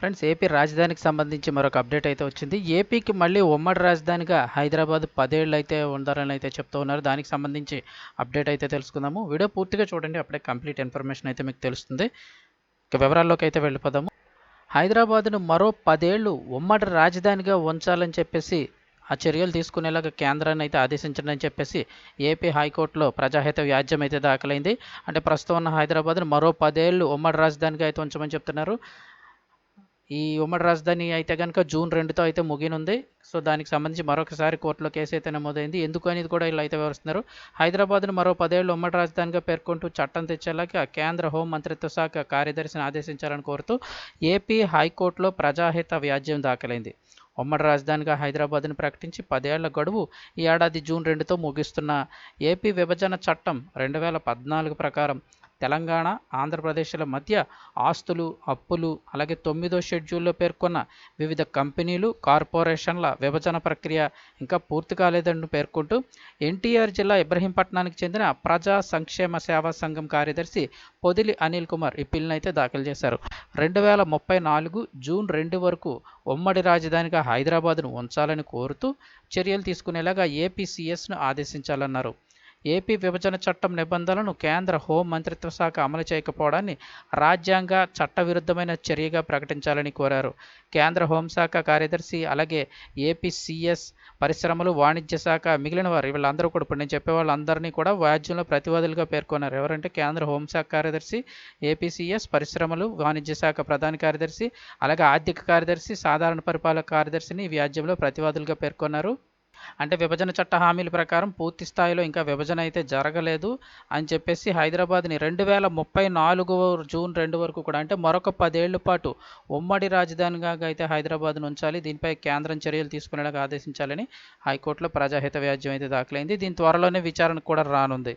Friends AP రాజధానికి సంబంధించి మరొక అప్డేట్ అయితే వచ్చింది. ఏపీకి మళ్ళీ ఉమ్మడి రాజధానిగా హైదరాబాద్ పదేళ్ళు అయితే ఉండాలని అయితే చెప్తూ ఉన్నారు. దానికి సంబంధించి అప్డేట్ అయితే తెలుసుకుందాము. వీడియో పూర్తిగా చూడండి అప్పుడే కంప్లీట్ ఇన్ఫర్మేషన్ అయితే మీకు తెలుస్తుంది. ఇక వివరాల్లోకి అయితే వెళ్ళిపోదాము. హైదరాబాద్ను మరో పదేళ్ళు ఉమ్మడి రాజధానిగా ఉంచాలని చెప్పేసి ఆ చర్యలు తీసుకునేలాగా కేంద్రాన్ని అయితే ఆదేశించండి అని చెప్పేసి ఏపీ హైకోర్టులో ప్రజాహిత వ్యాజ్యం అయితే దాఖలైంది. అంటే ప్రస్తుతం ఉన్న హైదరాబాద్ను మరో పదేళ్ళు ఉమ్మడి రాజధానిగా అయితే ఉంచమని చెప్తున్నారు. ఈ ఉమ్మడి రాజధాని అయితే కనుక జూన్ రెండుతో అయితే ముగినుంది సో దానికి సంబంధించి మరొకసారి కోర్టులో కేసు అయితే నమోదైంది. ఎందుకు అనేది కూడా వీళ్ళు అయితే వివరిస్తున్నారు. హైదరాబాద్ను మరో పదేళ్ళు ఉమ్మడి రాజధానిగా పేర్కొంటూ చట్టం తెచ్చేలాగా కేంద్ర హోం మంత్రిత్వ శాఖ కార్యదర్శిని ఆదేశించాలని కోరుతూ ఏపీ హైకోర్టులో ప్రజాహిత వ్యాజ్యం దాఖలైంది. ఉమ్మడి రాజధానిగా హైదరాబాద్ను ప్రకటించి పదేళ్ళ గడువు ఈ ఏడాది జూన్ రెండుతో ముగిస్తున్న ఏపీ విభజన చట్టం రెండు వేల పద్నాలుగు ప్రకారం తెలంగాణ ఆంధ్రప్రదేశ్ల మధ్య ఆస్తులు అప్పులు అలాగే తొమ్మిదో షెడ్యూల్లో పేర్కొన్న వివిధ కంపెనీలు కార్పొరేషన్ల విభజన ప్రక్రియ ఇంకా పూర్తి కాలేదని పేర్కొంటూ ఎన్టీఆర్ జిల్లా ఇబ్రహీంపట్నానికి చెందిన ప్రజా సంక్షేమ సేవా సంఘం కార్యదర్శి పొదిలి అనిల్ కుమార్ ఈ పిల్లని అయితే దాఖలు చేశారు. రెండు వేల ముప్పై నాలుగు జూన్ రెండు వరకు ఉమ్మడి రాజధానిగా హైదరాబాద్ను ఉంచాలని కోరుతూ చర్యలు తీసుకునేలాగా ఏపీసీఎస్ను ఆదేశించాలన్నారు. ఏపీ విభజన చట్టం నిబంధనలను కేంద్ర హోం మంత్రిత్వ శాఖ అమలు చేయకపోవడాన్ని రాజ్యాంగ చట్టవిరుద్ధమైన చర్యగా ప్రకటించాలని కోరారు. కేంద్ర హోంశాఖ కార్యదర్శి అలాగే ఏపీసీఎస్ పరిశ్రమలు వాణిజ్య శాఖ మిగిలిన వారు వీళ్ళందరూ కూడా ఇప్పుడు నేను చెప్పే వాళ్ళందరినీ కూడా వ్యాజ్యంలో ప్రతివాదులుగా పేర్కొన్నారు. ఎవరంటే కేంద్ర హోంశాఖ కార్యదర్శి ఏపీసీఎస్ పరిశ్రమలు వాణిజ్య శాఖ ప్రధాన కార్యదర్శి అలాగే ఆర్థిక కార్యదర్శి సాధారణ పరిపాలక కార్యదర్శిని ఈ వ్యాజ్యంలో ప్రతివాదులుగా పేర్కొన్నారు. అంటే విభజన చట్ట హామీల ప్రకారం పూర్తి స్థాయిలో ఇంకా విభజన అయితే జరగలేదు అని చెప్పేసి హైదరాబాద్ని రెండు వేల ముప్పై నాలుగు జూన్ రెండు వరకు కూడా అంటే మరొక పదేళ్ళ పాటు ఉమ్మడి రాజధానిగా అయితే హైదరాబాద్ను ఉంచాలి. దీనిపై కేంద్రం చర్యలు తీసుకునేలాగా ఆదేశించాలని హైకోర్టులో ప్రజాహిత వ్యాజ్యం అయితే దాఖలైంది. దీని త్వరలోనే విచారణ కూడా రానుంది.